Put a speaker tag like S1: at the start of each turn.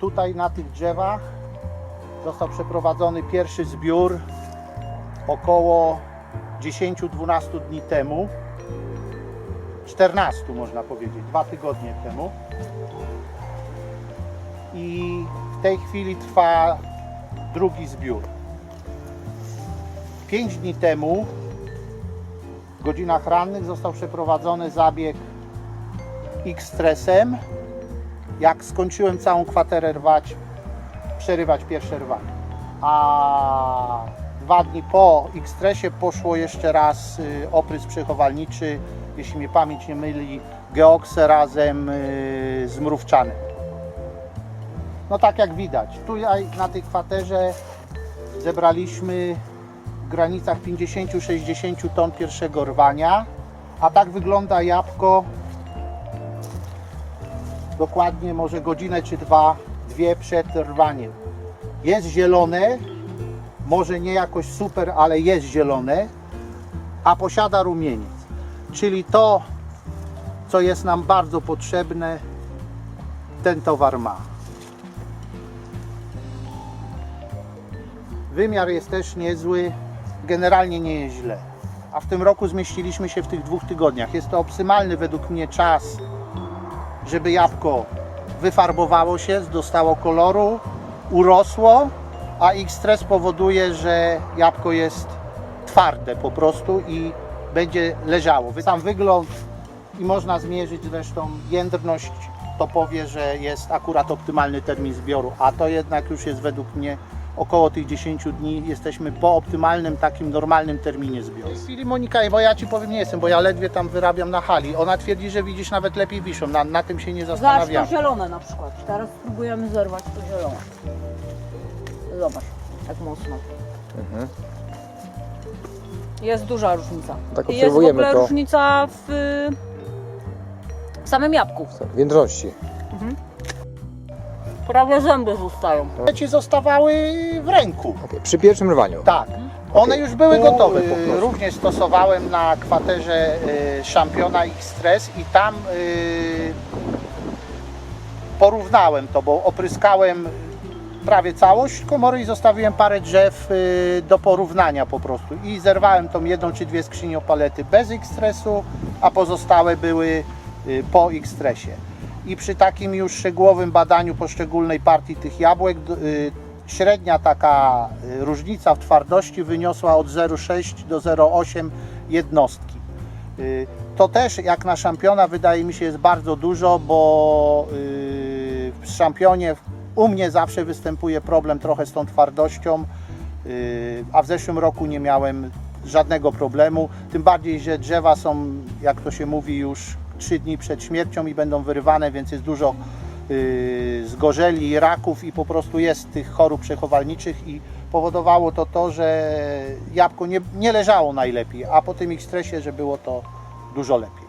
S1: tutaj na tych drzewach został przeprowadzony pierwszy zbiór około 10-12 dni temu. 14 można powiedzieć, dwa tygodnie temu. I w tej chwili trwa drugi zbiór. 5 dni temu w godzinach rannych został przeprowadzony zabieg X-stresem. Jak skończyłem całą kwaterę rwać, przerywać pierwsze rwanie. A dwa dni po X-stresie poszło jeszcze raz y, oprysk przechowalniczy, jeśli mnie pamięć nie myli, geoksę razem y, z mrówczanem. No tak jak widać, tutaj na tej kwaterze zebraliśmy w granicach 50-60 ton pierwszego rwania, a tak wygląda jabłko dokładnie może godzinę czy dwa, dwie przed rwaniem. Jest zielone, może nie jakoś super, ale jest zielone, a posiada rumieniec. Czyli to, co jest nam bardzo potrzebne, ten towar ma. Wymiar jest też niezły, generalnie nie jest źle. A w tym roku zmieściliśmy się w tych dwóch tygodniach. Jest to optymalny według mnie czas, żeby jabłko wyfarbowało się, dostało koloru, urosło, a X-stres powoduje, że jabłko jest twarde po prostu i będzie leżało. Sam wygląd i można zmierzyć zresztą jędrność, to powie, że jest akurat optymalny termin zbioru, a to jednak już jest według mnie około tych 10 dni jesteśmy po optymalnym, takim normalnym terminie zbioru. W chwili Monika, bo ja Ci powiem nie jestem, bo ja ledwie tam wyrabiam na hali. Ona twierdzi, że widzisz nawet lepiej wiszą, na, na tym się nie
S2: Zobacz
S1: zastanawiam.
S2: to zielone na przykład. Teraz spróbujemy zerwać to zielone. Zobacz, jak mocno.
S3: Mhm.
S2: Jest duża różnica.
S3: Tak
S2: I jest w
S3: obserwujemy
S2: ogóle
S3: to.
S2: różnica w, w samym jabłku.
S3: W jędrności.
S2: Prawie zęby zostają.
S1: Ci zostawały w ręku.
S3: Okej, Przy pierwszym rwaniu.
S1: Tak. One już były gotowe.
S3: y, po prostu.
S1: Również stosowałem na kwaterze y, Championa X-Stress i tam y, porównałem to, bo opryskałem prawie całość komory i zostawiłem parę drzew y, do porównania po prostu. I zerwałem tą jedną czy dwie skrzynie palety bez X-Stressu, a pozostałe były y, po X-Stressie. I przy takim już szczegółowym badaniu poszczególnej partii tych jabłek y, średnia taka y, różnica w twardości wyniosła od 0,6 do 0,8 jednostki. Y, To też jak na szampiona wydaje mi się jest bardzo dużo, bo w szampionie u mnie zawsze występuje problem trochę z tą twardością, a w zeszłym roku nie miałem żadnego problemu. Tym bardziej, że drzewa są, jak to się mówi, już 3 dni przed śmiercią i będą wyrywane, więc jest dużo y, zgorzeli raków i po prostu jest tych chorób przechowalniczych i powodowało to to, że jabłko nie, nie leżało najlepiej, a po tym ich stresie, że było to dużo lepiej.